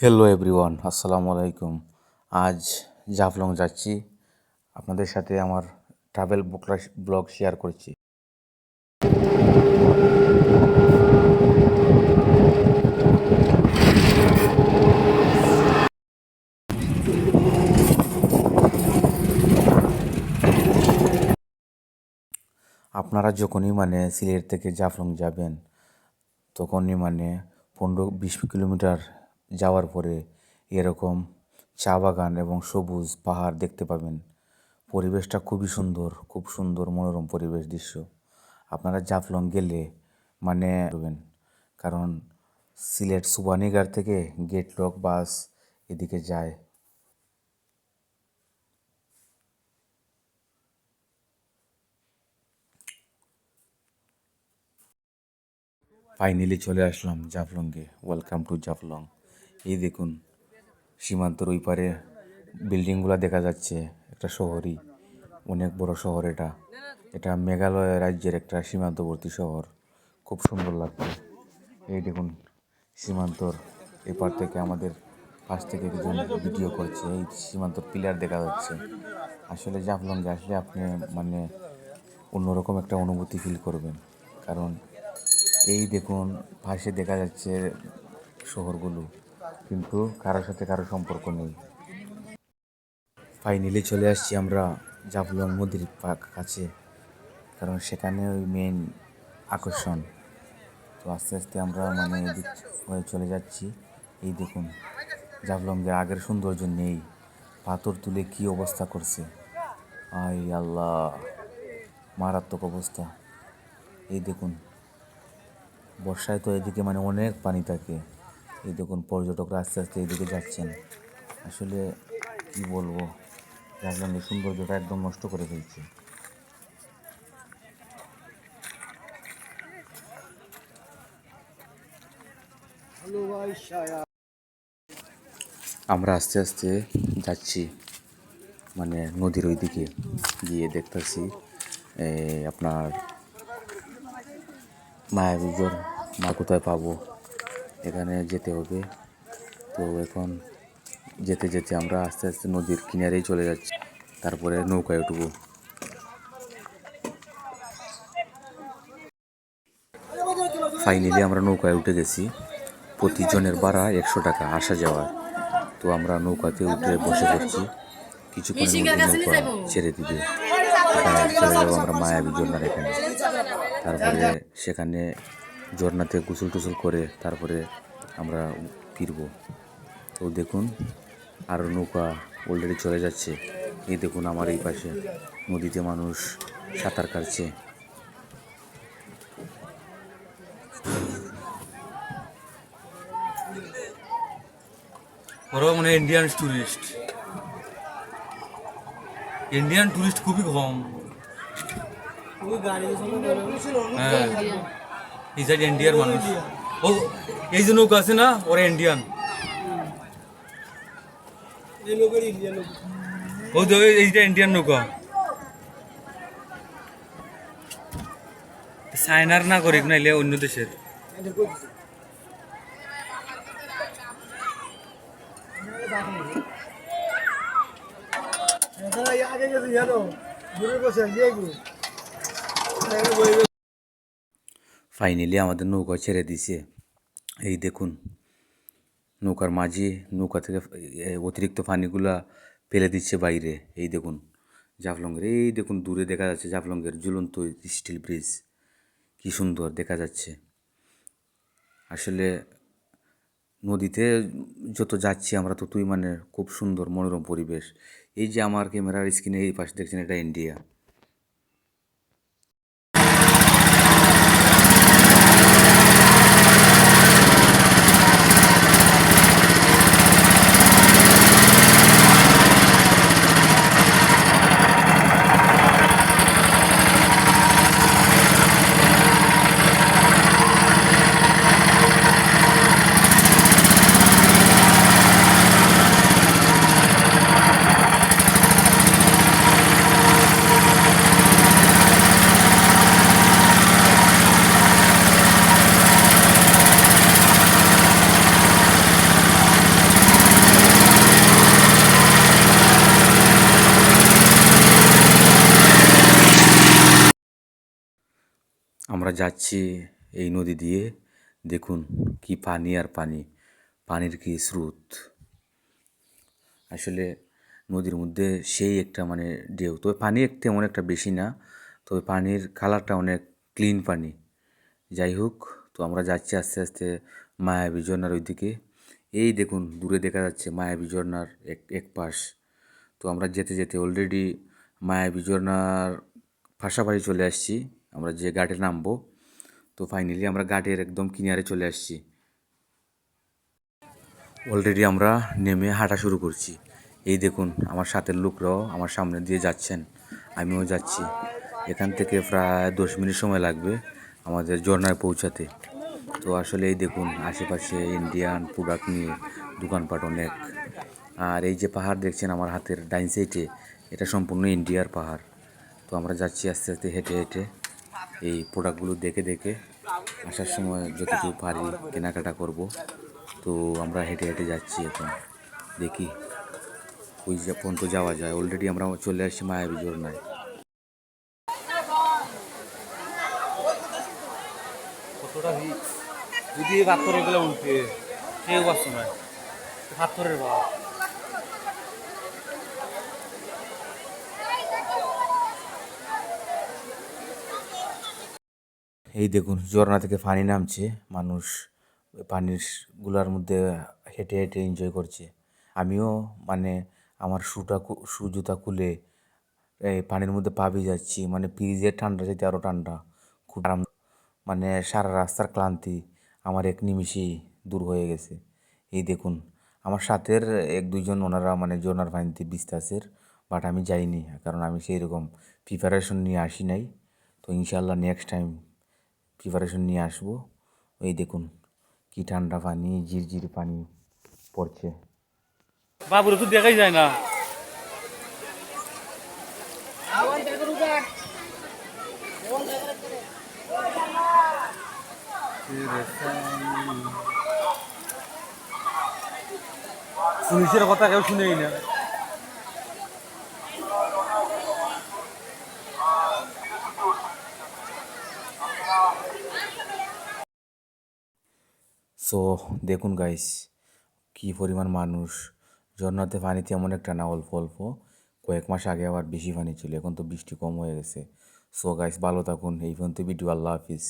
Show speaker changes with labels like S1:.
S1: Hello everyone আসসালামু আলাইকুম। আজ জাফলং যাচ্ছি। আপনাদের সাথে আমার ট্রাভেল ব্লগ শেয়ার করছি। আপনারা যখনই মানে সিলেট থেকে জাফলং যাবেন, তখনই মানে পনেরো বিশ কিলোমিটার যাওয়ার পরে এরকম চা বাগান এবং সবুজ পাহাড় দেখতে পাবেন। পরিবেশটা খুবই সুন্দর, খুব সুন্দর মনোরম পরিবেশ দৃশ্য। আপনারা জাফলং গেলে মানে কারণ সিলেট সুবানিগার থেকে গেট লক বাস এদিকে যায়। ফাইনালি চলে আসলাম জাফলংয়ে। Welcome to Jaflong. এই দেখুন, সীমান্তর ওই পারে বিল্ডিংগুলো দেখা যাচ্ছে, একটা শহরই, অনেক বড় শহর এটা। এটা মেঘালয় রাজ্যের একটা সীমান্তবর্তী শহর, খুব সুন্দর লাগছে। এই দেখুন, সীমান্তর এপার থেকে আমাদের পাশ থেকে একজন ভিডিও করছে, এই সীমান্তর পিলার দেখা যাচ্ছে। আসলে জাফলংয়ে আসলে আপনি মানে অন্যরকম একটা অনুভূতি ফিল করবেন, কারণ এই দেখুন, পাশে দেখা যাচ্ছে শহরগুলো। কিন্তু কারোর সাথে কারও সম্পর্ক নেই। ফাইনালি চলে আসছি আমরা জাফলং নদীর কাছে, কারণ সেখানে ওই মেন আকর্ষণ। তো আস্তে আস্তে আমরা মানে এদিক হয়ে চলে যাচ্ছি। এই দেখুন, জাফলংয়ের আগের সৌন্দর্য নেই। পাথর তুলে কি অবস্থা করছে? আই আল্লাহ, মারাত্মক অবস্থা। এই দেখুন, বর্ষায় তো এদিকে মানে অনেক পানি থাকে। এই দেখুন পর্যটকরা আস্তে আস্তে এদিকে যাচ্ছেন। আসলে কি বলব? জাফলংয়ের সৌন্দর্যটা একদম নষ্ট করে ফেলছে। আমরা আস্তে আস্তে যাচ্ছি মানে নদীর ওই দিকে গিয়ে দেখতেছি আপনার মায়াবীজোর মা কোথায় পাবো? এখানে যেতে হবে। তো এখন যেতে যেতে আমরা আস্তে আস্তে নদীর কিনারেই চলে যাচ্ছি। তারপরে নৌকায় উঠবো। ফাইনালি আমরা নৌকায় উঠে গেছি। প্রতিজনের ভাড়া একশো টাকা আসা যাওয়ার তো আমরা নৌকাতে উঠে বসে পড়ছি। কিছুক্ষণের মধ্যে নৌকা ছেড়ে দিবে। আমরা মায়াবী ঝর্ণার এখানে। তারপরে সেখানে ঝর্ণাতে গোসল টুসল করে তারপরে আমরা ফিরবো। তো দেখুন আর নৌকা অলরেডি চলে যাচ্ছে। এই দেখুন আমার এই পাশে নদীতে মানুষ সাঁতার কাটছে।
S2: ওরাও মানে ইন্ডিয়ান টুরিস্ট ইন্ডিয়ান টুরিস্ট খুবই কম। হ্যাঁ। এই সাইড ইন্ডিয়ার মানুষ ও এই যে নৌকা আছে না ওরা ইন্ডিয়ান ও তো এই- এইটা ইন্ডিয়ান নৌকা চায়নার নাগরিক নাইলে অন্য দেশের
S3: আগে গেছি জানো দূরে বসে গিয়ে
S1: ফাইনালি আমাদের নৌকা ছেড়ে দিছে। এই দেখুন, নৌকার মাঝে নৌকা থেকে অতিরিক্ত পানিগুলা ফেলে দিচ্ছে বাইরে। এই দেখুন, জাফলংয়ের, এই দেখুন, দূরে দেখা যাচ্ছে জাফলংয়ের ঝুলন্ত স্টিল ব্রিজ। কি সুন্দর দেখা যাচ্ছে। আসলে নদীতে যত যাচ্ছি আমরা ততই মানে খুব সুন্দর, মনোরম পরিবেশ। এই যে আমার ক্যামেরার স্ক্রিনে এই পাশে দেখছেন এটা ইন্ডিয়া আমরা যাচ্ছি এই নদী দিয়ে, দেখুন কি পানি আর পানি, পানির কি স্রোত। আসলে নদীর মধ্যে সেই একটা মানে ঢেউ, তবে পানি তেমন একটা বেশি না, তবে পানির কালারটা অনেক ক্লিন পানি। যাই হোক, তো আমরা যাচ্ছি আস্তে আস্তে মায়াবী ঝর্নার ওইদিকে। এই দেখুন, দূরে দেখা যাচ্ছে মায়াবী ঝর্নার এক এক পাশ। তো আমরা যেতে যেতে অলরেডি মায়াবী ঝর্নার পাশাপাশি চলে আসছি। আমরা যে ঘাটে নামবো, তো ফাইনালি আমরা ঘাটের একদম কিনারে চলে আসছি। অলরেডি আমরা নেমে হাঁটা শুরু করছি। এই দেখুন, আমার সাথের লোকরাও আমার সামনে দিয়ে যাচ্ছেন, আমিও যাচ্ছি। এখান থেকে প্রায় দশ মিনিট সময় লাগবে আমাদের ঝর্নায় পৌঁছাতে। তো আসলে এই দেখুন, আশেপাশে ইন্ডিয়ান প্রোডাক্ট নিয়ে দোকানপাট অনেক। আর এই যে পাহাড় দেখছেন আমার হাতের ডাইন সাইডে এটা সম্পূর্ণ ইন্ডিয়ার পাহাড়। তো আমরা যাচ্ছি আস্তে আস্তে হেঁটে হেঁটে। এই প্রোডাক্টগুলো দেখে দেখে আসার সময় যতটুকু পারি কেনাকাটা করব। তো আমরা হেঁটে হেঁটে যাচ্ছি এখন। দেখি ওই পর্যন্ত যাওয়া যায়। অলরেডি আমরা চলে আসছি মায়াবী
S2: কতটা যদি এই পাথরেরগুলো উঠে কেউ পারছ না। পাথরের ভাব
S1: এই দেখুন, ঝর্ণা থেকে পানি নামছে, মানুষ পানিরগুলার মধ্যে হেঁটে হেঁটে এনজয় করছে। আমিও মানে আমার শুটা শু জুতা খুলে এই পানির মধ্যে পা যাচ্ছি মানে ফ্রিজের ঠান্ডা যেতে আরও ঠান্ডা। খুব আরাম মানে সারা রাস্তার ক্লান্তি আমার এক নিমিষেই দূর হয়ে গেছে। এই দেখুন, আমার সাথের এক দুইজন ওনারা মানে জোনার পানিতে বিস্তাসের বাট আমি যাইনি, কারণ আমি সেই রকম প্রিপারেশন নিয়ে আসি নাই। তো ইনশাল্লাহ নেক্সট টাইম প্রিপারেশন নিয়ে আসব। এই দেখুন কি ঠান্ডা পানি ঝিরঝির পানি পড়ছে।
S2: বাবুরে তো দেখাই যায় না। পুলিশের কথা কেউ শুনেই না।
S1: সো দেখুন গাইস কী পরিমাণ মানুষ। ঝর্নাতে পানিতে এমন একটা না, অল্প অল্প। কয়েক মাস আগে আবার বেশি পানি ছিল এখন তো বৃষ্টি কম হয়ে গেছে। সো গাইস ভালো থাকুন, এই পর্যন্ত ভিডিও আল্লাহ হাফিজ।